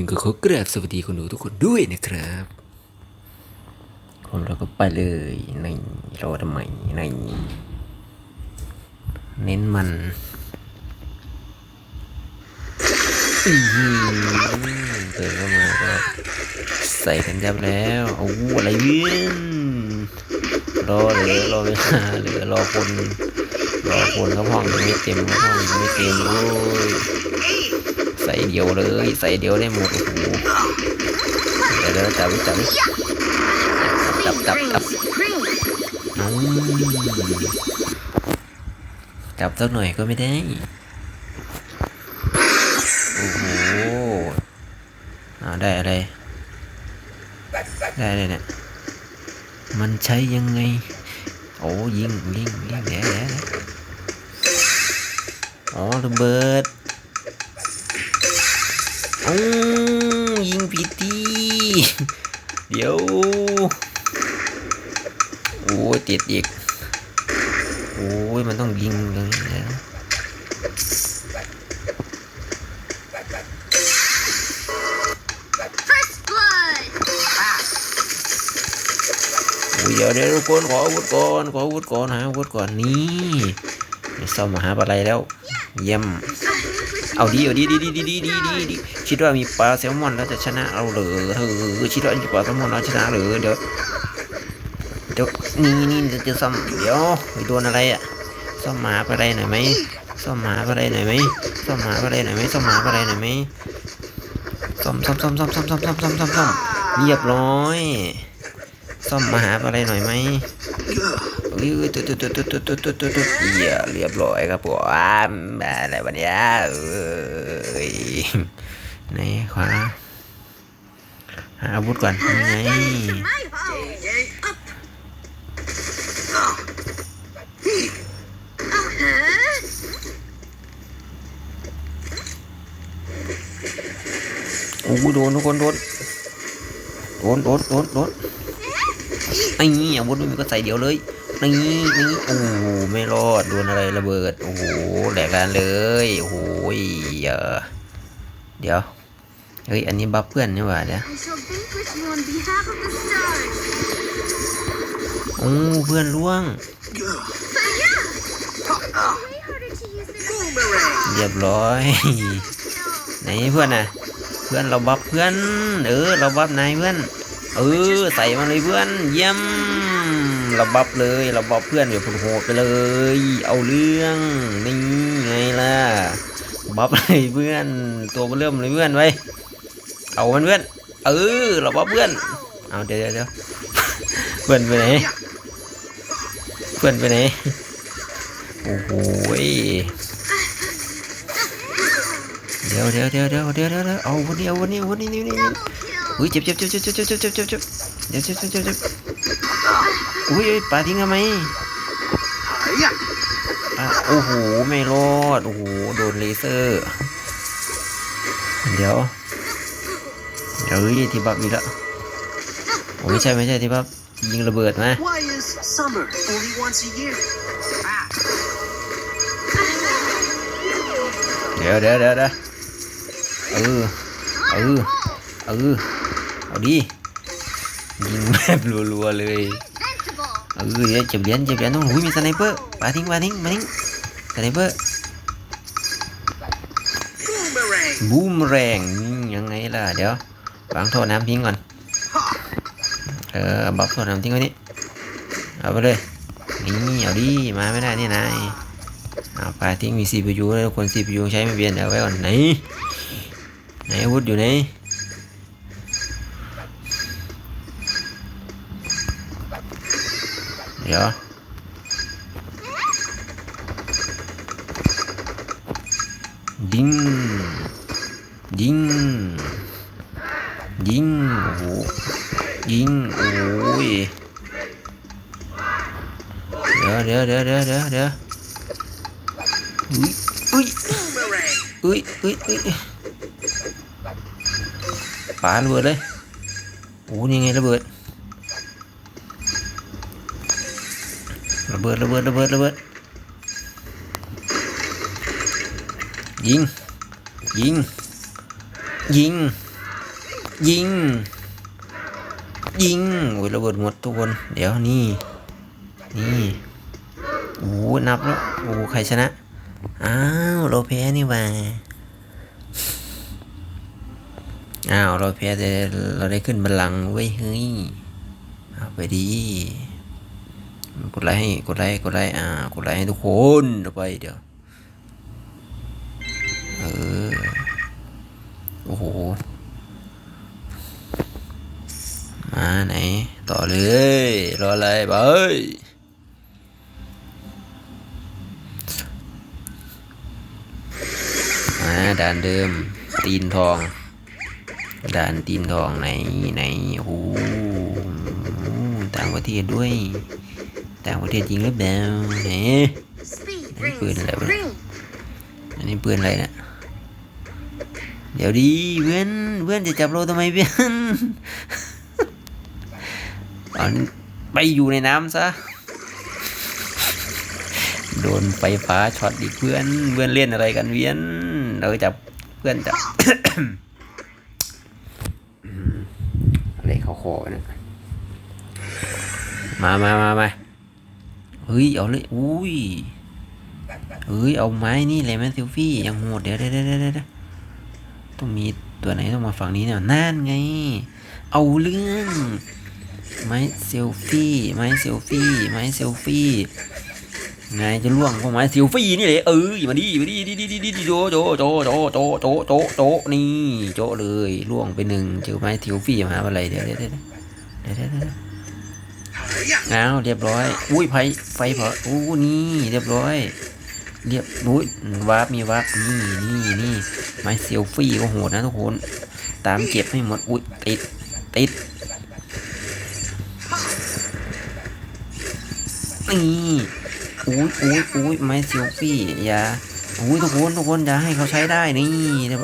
นึ่งก็ขอกราบสวัสดีคนดูทุกคนด้วยนะครับคนเราก็ไปเลยในรอทำไมในเน้นมันอื้อหือเปิดเข้ามาก็ใส่กันยับแล้วโอ้อะไรเวียนรอเหลือรอเวลาเหลือรอคนรอคนเขาห้องยังไม่เต็มห้องยังไม่เต็มโอ้ย ส่เดียวเลย ใส่เดียวได้หมดโอ้โหเดี๋ยวเดี๋ยวจับจับจับจับจับจับสักหน่อยก็ไม่ได้โอ้โหอ่าได้อะไรได้เลยเนี่ยมันใช้ยังไง โอ้ยิงยิงยิงเดี๋ยวเดี๋ยวเดี๋ยวอ๋อระเบิด อืมยิงผิดทีเดี๋ยว โอ้ยติดอีก โอ้ยมันต้องยิงตรงนี้นะ First blood! โอ้ยเดี๋ยวเดี๋ยวทุกคนขออาวุธก่อนขออาวุธก่อนหาอาวุธก่อนนี่ซ่อมมหาปลาไหลแล้ว เยี่ยม เอาดีเอาดีดีดีดีดีดีดีดีคิดว่ามีปลาแซลมอนแล้วจะชนะเราเหรอเธอคิดว่ามีปลาแซลมอนแล้วชนะเหรอเดี๋ยวเดี๋ยวนี่นี่จะจะซ่อมเดี๋ยวไปโดนอะไรอะซ่อมหมาปลาไหลหน่อยไหมซ่อมหมาปลาไหลหน่อยไหมซ่อมหมาปลาไหลหน่อยไหมซ่อมหมาปลาไหลหน่อยไหมซ่อมซ่อมซ่อมซ่อมซ่อมซ่อมซ่อมซ่อมซ่อมซ่อมเรียบร้อยซ่อมมาหาปลาไหลหน่อยไหม อุ้ยตุ๊ดตุ๊ดตุ๊ดตุ๊ดตุ๊ดตุ๊ดตุ๊ดตุ๊ดเหี้ยเรียบร้อยครับผมอะไรวะเนี่ยเอ้ยไหนขวาหาอาวุธก่อนยังไงโอ้โดนทุกคนโดนโดนโดนโดนโดนไอ้เนี่อาวุธไม่มีก็ใส่เดียวเลย นี่นี่โอ้โหไม่รอดโดนอะไรระเบิด โอ้โหแหลกลานเลยโอ้โหเออเดี๋ยวเฮ้ยอันนี้บัฟเพื่อนนี่หว่าเดี๋ยว I shall vanquish you on behalf of the stars. โอ้เพื่อนล่วง Way harder to use than เรียบร้อยไหนเพื่อนน่ะ เพื่อนเราบัฟเพื่อน เออเราบัฟนายเพื่อน เออใส่มาเลยเพื่อน เยี่ยมเราบัฟเลยเราบัฟเพื่อนแบบโหดๆไปเลย เอาเรื่องนี่ไงล่ะบัฟเลยเพื่อน ตัวมันเริ่มเลยเพื่อนไว้เอามันเพื่อน เออเราบัฟเพื่อนเอาเดี๋ยวเดี๋ยวเพื่อนไปไหนเพื่อนไปไหนโอ้โหยเดี๋ยวเดี๋ยวเดี๋ยวเดี๋ยวเดี๋ยวเดี๋ยวเอาวันนี้เอาวันนี้วันนี้นี่นี่นี่ double kill. อุ้ยเจ็บเจ็บเจ็บเจ็บเจ็บเจ็บเจ็บเจ็บเดี๋ยวเจ็บเจ็บเจ็บเจ็บ อุ้ยปลาทิ้งทำไมปลาโอ้โห ไม่รอด โอ้โห โดนเลเซอร์ เดี๋ยว เดี๋ยวเฮ้ยที่บับมีแล้วโอ้ไม่ใช่ไม่ใช่ที่บับยิงระเบิดมา Why is summer only once a year? เดี๋ยวเดี๋ยวเดี๋ยวเดี๋ยวเออ เออ เออ เอาดิยิงแบบรัวๆเลย Invincible. เออเดี๋ยวจ็บเหรียญเจ็บเหรียญต้องหูยมีสไนเปอร์ปาทิ้งปาทิ้งปาทิ้งสไนเปอร์บูมแรงยังไงล่ะเดี๋ยววางโทษน้ำทิ้งก่อนเออบัฟโทษน้ำทิ้งไว้นี่เอาไปเลยนี่เอาดิมาไม่ได้นี่นายเอาปาทิ้งมี CPU แล้วคน CPU ใช้ไม่เปลี่ยนเอาไว้ก่อนไหนไหนอาวุธอยู่ไหน hiểu đinh đinh đinh ủ. Đinh ủ gì? Đó đó đó đó đó ui ui ui ui ui. Phá luôn đấy. Ủa như nghe nó vượt ระเบิดเลยโอ้นี่ไงระเบิดระเบิดระเบิดระเบิดระเบิดยิง ยิง ยิง ยิง ยิง โอ้ยระเบิดหมดทุกคน เดี๋ยวนี่ นี่ โอ้นับแล้ว โอ้ใครชนะ อ้าวเราแพ้นี่ว่าอ้าวเราแพ้แต่เราได้ขึ้นบัลลังก์เว้เฮ้ย เอาไปดี กดไลค์ให้กดไลค์กดไลค์อ่ากดไลค์ให้ทุกคนเอไปเดี๋ยวเออโอ้โหมาไหนต่อเลยรออะไรไปมาด่านเดิมตีนทองด่านตีนทองไหนไหนโอ้โหต่างประเทศด้วย ต่างประเทศจริงหรือเปล่าไหน Speed Đấy, rings quên lại rồi. green. อันนี้ปืนอะไรนะเดี๋ยวดีเพื่อนเพื่อนจะจับเราทำไมเพื่อนตอนไปอยู่ในน้ำซะ โดนไฟฟ้าช็อตอีกเพื่อนเพื่อนเล่นอะไรกันเวียน เราจับเพื่อนจับอะไรเขาคอเนี่ยมามามามา เฮ้ยเอาเลยอุ้ยเฮ้ยเอาไม้นี่เลยแมนซิลฟี่ยังโหดเดี๋ยวเดี๋ยวเดี๋ยวเดี๋ยวต้องมีตัวไหนต้องมาฝั่งนี้เนี่ยนั่นไง เอาเรื่องไม้เซลฟี่ไม้เซลฟี่ไม้เซลฟี่ไงจะล่วงพราไม้เซลฟี่นี่เลยเออมาดิมาดิดิดิดิดิดิโจโจโจโจโจโจโจโจนี่โจเลยล่วงไปหนึ่งเจอไม้เซลฟี่มาอะไรเดี๋ยวเดี๋ยวเดี๋ยวเดี๋ยว เดี๋ยวเดี๋ยว Hurry up. เอาเรียบร้อย อุ้ยไฟไฟเผาอู้นี่เรียบร้อย เรียบอุ้ยวาร์ปมีวาร์ปนี่นี่นี่ไม้เซลฟี่ก็โหดนะทุกคน ตามเก็บให้หมด อุ้ยติดติดนี่อุ้ยอุ้ยอุ้ยไม้เซลฟี่อย่าอุ้ยทุกคนทุกคนอย่าให้เขาใช้ได้นี่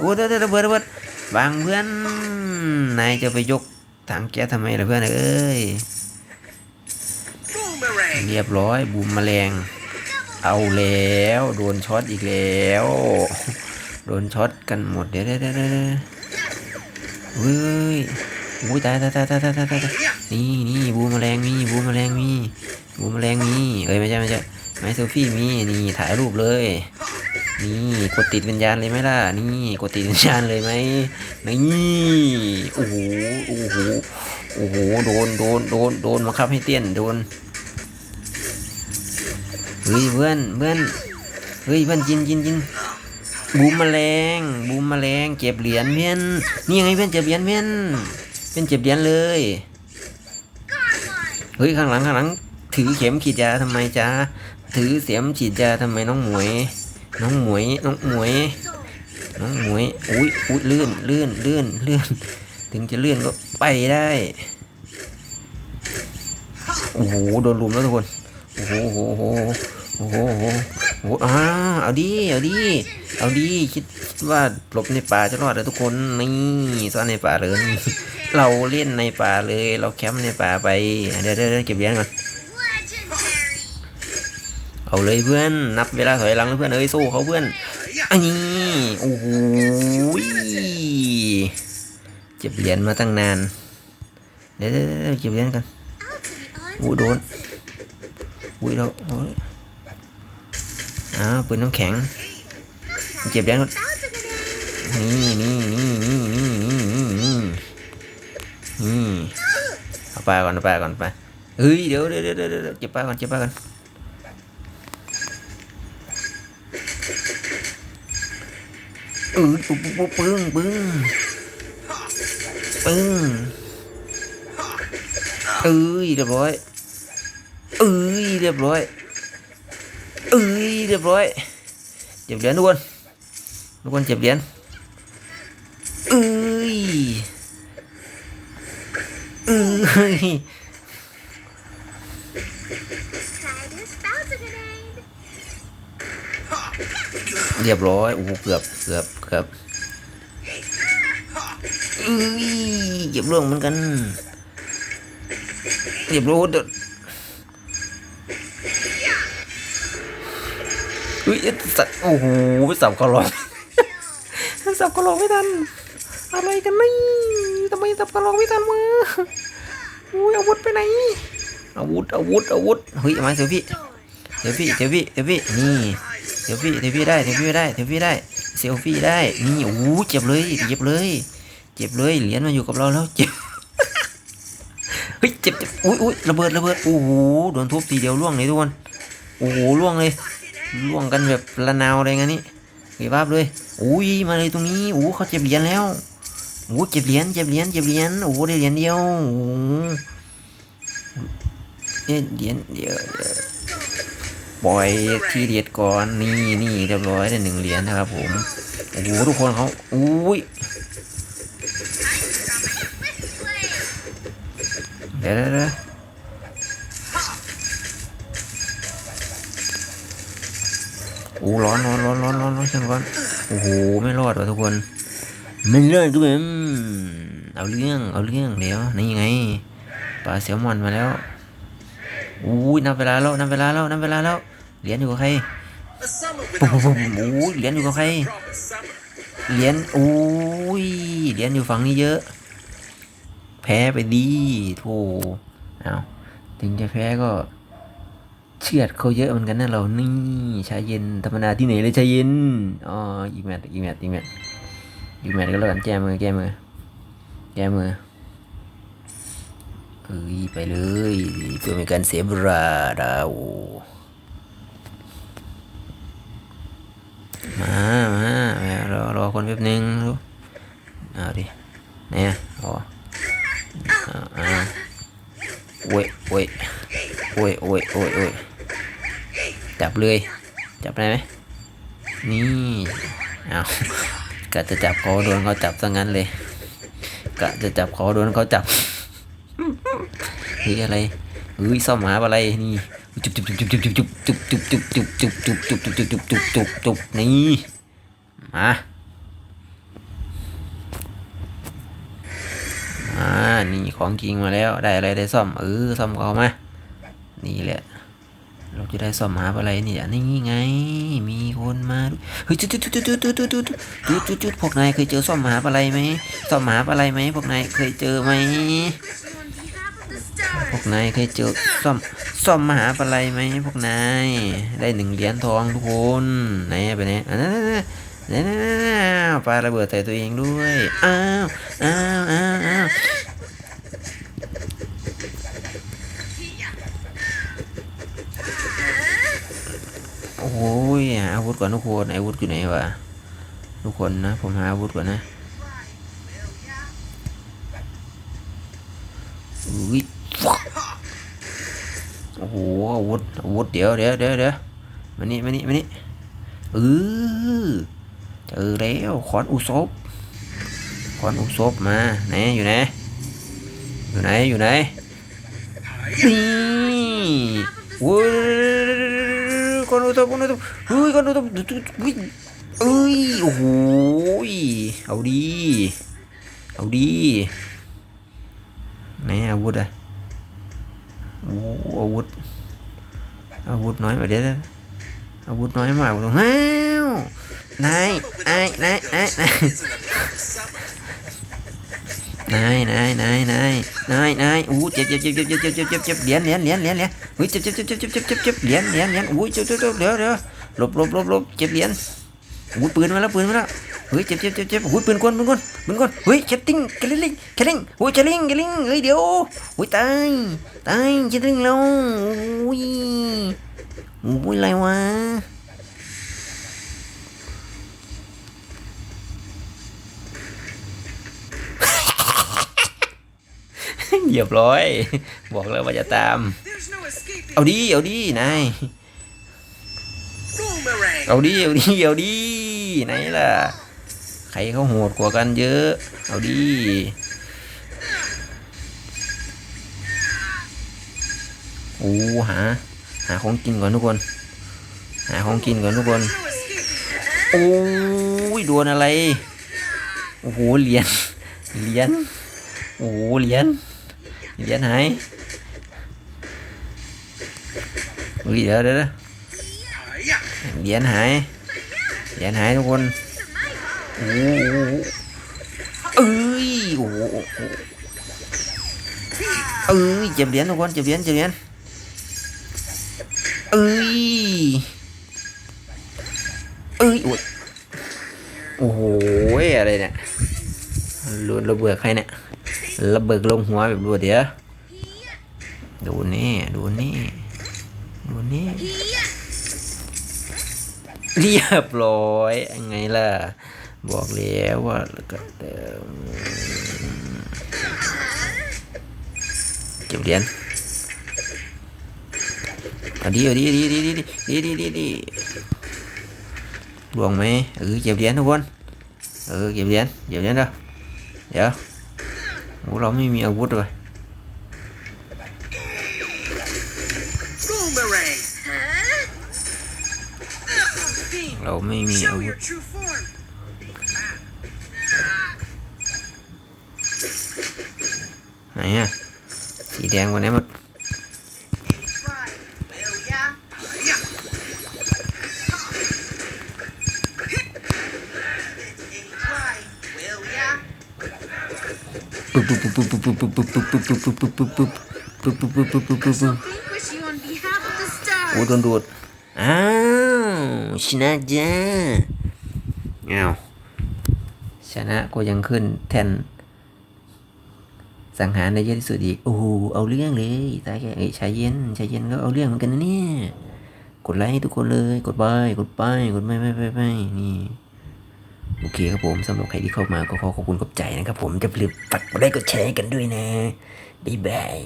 โอ้ยเดี๋ยวเดี๋ยวระเบิดระเบิดบางเพื่อนนายจะไปยกถังแก๊สทำไมล่ะเพื่อนเอ้ย เรียบร้อยบูมแมลง เอาแล้ว โดนช็อตอีกแล้ว โดนช็อตกันหมดเดี๋ยวเดี๋ยวเดี๋ยวเดี๋ยวเฮ้ยอุ้ยตายตายตายตายตายตายตายนี่นี่บูมแมลงมีบูมแมลงมีบูมแมลงมีเอ้ยไม่ใช่ไม่ใช่ไม้เซลฟี่มีนี่ถ่ายรูปเลยนี่กดติดวิญญาณเลยไหมล่ะ นี่กดติดวิญญาณเลยไหมนี่โอ้โหโอ้โหโอ้โหโดนโดนโดนโดนมาคับให้เตี้ยนโดน ฮ้ยเพื่อนเพื่อนเฮ้ยเพื่อนจินจินจินบูมแมลงบูมแมลงเก็บเหรียญเพื่อนนี่ยังไงเพื่อนเก็บเหรียญเพื่อนเพื่อนเก็บเหรียญเลยเฮ้ยข้างหลังข้างหลัง ถือเข็มฉีดยาทำไมจ้าถือเสียมฉีดยาทำไมน้องหมวย น้องหมวยน้องหมวยน้องหมวยอุ้ยอุ้ยเลื่อนเลื่อนเลื่อนเลื่อนถึงจะเลื่อนก็ไปได้โอ้โหโดนลุมแล้วทุกคนโอ้โหโอ้โห โอ้โหโอ้โหอ่าเอาดิเอาดิเอาดิคิดว่าหลบในป่าจะรอดเหรอทุกคน นี่ซ่อนในป่าเลย เราเล่นในป่าเลย เราแคมป์ในป่าไปเดี๋ยวเดี๋ยวเดี๋ยวเก็บเหรียญก่อน เอาเลยเพื่อน นับเวลาถอยหลังเพื่อนเอ้ยสู้เขาเพื่อนอันนี้โอ้โหเก็บเหรียญมาตั้งนาน เดี๋ยวเดี๋ยวเดี๋ยวเก็บเหรียญกันอู้โดนอุ้ยเรา อ้าวปืนน้ำแข็ง เก็บเหรียญก่อน thousand a day. นี่นี่นี่นี่นี่นี่นี่นี่นี่เอาปก่อนเอาปก่อนไปเฮ้ยเดี๋ยวเดี๋ยวเดี๋ยวเดี๋ยวเก็บไปก่อนเก็บไปก่อนเออปุ๊บปุ๊บปุ๊บปึ้งปึ้งปึ้งเอ้ยเรียบร้อยเอ้ยเรียบร้อย เอ้ยเรียบร้อยเก็บเหรียญทุกคนทุกคนเก็บเหรียญเอ้ยเอ้ยเรียบร้อยโอ้โหเกือบเกือบเกือบเอ้ยเก็บเรื่องเหมือนกันเรียบร้ อยเด็ดเฮ้ยสัตว์โอ้โหสับเขาลองสับเขาลองไม่ทัน อะไรกันนี่ทำไมสับกระโหลกไม่ทันมืออุ้ยอาวุธไปไหนอาวุธอาวุธอาวุธเฮ้ยมาเซลฟี่ Door. เซลฟี่เซลฟี่เซลฟี่นี่เซลฟี่เซลฟี่ได้เซลฟี่ได้เซลฟี่ได้เซลฟี่ได้นี่โอ้โหเจ็บเลยเจ็บเลยเจ็บเลยเหรียญมาอยู่กับเราแล้วเจ็บเฮ้ยเจ็บเจ็บอุ้ยอุ้ยระเบิดระเบิดโอ้โหโดนทุบทีเดียวล่วงเลยทุกคนโอ้โหล่วงเลย ล่วงกันแบบระนาวเลยงั้นนี่เฮ้ยภาพเลยอุ้ยมาเลยตรงนี้โอ้เขาเจ็บเหรียญแล้วโอ้เจ็บเหรียญเจ็บเหรียญเจ็บเหรียญโอ้ได้เหรียญเดียวโอ้เอ๊ะเหรียญเดียวเดียวปล่อยทีเดียดก่อนนี่นี่เรียบร้อยได้หนึ่งเหรียญนะครับผมโอ้โหทุกคนเขาอุ้ยเดี๋ยวเดี๋ยว โอ้ร้อนร้อนร้อนร้อนร้อนร้อนช่างร้อนโอ้โหไม่รอดว่ะทุกคนไม่รอดทุกคนอืมเอาเรื่องเอาเรื่องเดี๋ยวนี่ยังไงปลาแซลมอนมาแล้วอู้ยนับเวลาแล้วนับเวลาแล้วนับเวลาแล้วเหรียญอยู่กับใครปุ๊บปุ๊บปุ๊บโอ้ยเหรียญอยู่กับใครเหรียญโอ้ยเหรียญอยู่ฝั่งนี้เยอะ แพ้ไปดีโธ่เอาถึงจะแพ้ก็ เชือดเขาเยอะเหมือนกันนะเรา นี่ชาเย็น ธรรมดาที่ไหนเลยชาเย็น อ๋อ อีแมตช์อีแมตช์อีแมตช์อีแมตช์ก็แล้วกันแก้มือแก้มือแก้มือเอ้ยไปเลยเพื่อเป็นการเสียเวลาเรามา มามารอรอคนแป๊บนึงดูเอาดิเนี่ยอเอาเอาโอ้ยโอ้ยโอ้ยโอ้ยโอ้ยโอ้ย จับเลย จับได้ไหมนี่เอากะจะจับเขาโดนเขาจับซะงั้นเลยกะจะจับเขาโดนเขาจับเฮ้ยอะไรเฮ้ยซ่อมหาอะไรนี่จุบจุบจุบจุบจุบจุบจุบจุบจุบจุบจุบจุบจุบจุบจุบจุบจุบจุบจุบนี่มาอ่านี่ของจริงมาแล้วได้อะไรได้ซ่อมเออซ่อมเขามานี่แหละ เราจะได้ซ่อมหาอะไรนี่อันนี้ไง มีคนมาเฮ้ยจุดจุดจุดจุดจุดจุดจุดจุดจุดจุดจุดพวกนายเคยเจอซ่อมหาอะไรไหมซ่อมหาอะไรไหมพวกนายเคยเจอไหมพวกนายเคยเจอซ่อมซ่อมมหาอะไรไหมพวกนายได้หนึ่งเหรียญทองทุกคนไหนไปไหนอันนั้นนั่นนั่นปาระเบิดใส่ตัวเองด้วยอ้าวอ้าวอ้าวอ้าว ยหาอาวุธก่อนทุกคนอาวุธอยู่ไหนวะทุกคนนะผมหาอาวุธก่อนนะอุ้ยโอ้โหอาวุธอาวุธเดี๋ยวเดี๋ยวเดี๋ยวเดี๋ยวมานี่มานี่มานี่เออเจอแล้วขอนอุศบขอนอุศบมาไหนอยู่ไหนอยู่ไหนอยู่ไหนนี่โว้ย ขอนอุศบขอนอุศบเฮ้ยขอนอุศบอุ้ยเอ้ยโอ้โหเอาดีเอาดีไหนอาวุธอะโอ้อาวุธอาวุธน้อยมาเดี๋ยวนะอาวุธน้อยมากตรงฮ้วนายนายนายนาย นายนายนายนายนายนายอู้เจ็บเจ็บเจ็บเจ็บเจ็บเจ็บเจ็บเจ็บเจ็บเหรียญเหรียญเหรียญเหรียญเหรียญเฮ้ยเจ็บเจ็บเจ็บเจ็บเจ็บเจ็บเจ็บเจ็บเหรียญเหรียญเหรียญอู้เจ็บเจ็บเจ็บเดี๋ยวเดี๋ยวหลบหลบหลบหลบเจ็บเหรียญอู้ปืนมาแล้วปืนมาแล้วเฮ้ยเจ็บเจ็บเจ็บเจ็บอู้ปืนกลปืนกลปืนกลเฮ้ยเจ็บติ้งกระลิงกระลิงโอ้ยกระลิงกระลิงเฮ้ยเดี๋ยวโอ้ยตายตายเจ็บติ้งแล้วโอ้ยโอ้ยอะไรวะ เหยียบร้อย บอกแล้วว่าจะตาม There's no escaping. เอาดีเอาดีนาย Boomerang. เอาดีเอาดีเอาดีไหนล่ะ ใครเขาโหดกว่ากันเยอะ เอาดีโอ้หา หาของกินก่อนทุกคน หาของกินก่อนทุกคน No escaping. โอ้ยโดนอะไร โอ้โหเหรียญเหรียญโอ้โหเหรียญ dễ này bây giờ đấy đó. Dễ này dễ này đúng quân ơi ơi chụp biển đúng quân chụp biển chụp biển ơi ơi ui ôi, ở đây nè. Luôn là vừa hay nè. ระเบิดลงหัวแบบรวเดียวดูนี่ดูนี่ดูนี่เรียบร้อยยังไงล่ะ บอกแล้วว่าแล้วก็เติมเก็บเหรียญอดีอดีดีดีดีดีดีดีดีดวงไหมเออเก็บเหรียญทุกคนเออเก็บเหรียญเก็บเหรียญเด้อเดี๋ยว โอ้เราไม่มีอาวุธเลย Boomerang. Huh? Beam. เราไม่มีอา Show วุธ your true form. ไหนอะสีแดงวันนี้มัน ปุ๊บปุ๊บปุ๊บปุ๊บปุ๊บปุ๊บปุ๊บปุ๊บปุ๊บปุ๊บปุ๊บปุ๊บปุ๊บปุ๊บปุ๊บปุ๊บปุ๊บปุ๊บ Vanquish you on behalf of the stars. โอ้โดนดูดอ้าวชนะจ้าอ้าวชนะก็ยังขึ้นแทนสังหารได้เยอะที่สุดอีกโอ้โหเอาเรื่องเลยตายแกเอ้ยชายเย็นชายเย็นก็เอาเรื่องเหมือนกันนะเนี่ยกดไลค์ให้ทุกคนเลย กดไปกดไปกดไม่ไม่ไม่ไม่นี่ โอเคครับผมสำหรับใครที่เข้ามาก็ขอขอบคุณขอบใจนะครับผมจะลืมฝากไลค์กดแชร์กันด้วยนะบ๊ายบาย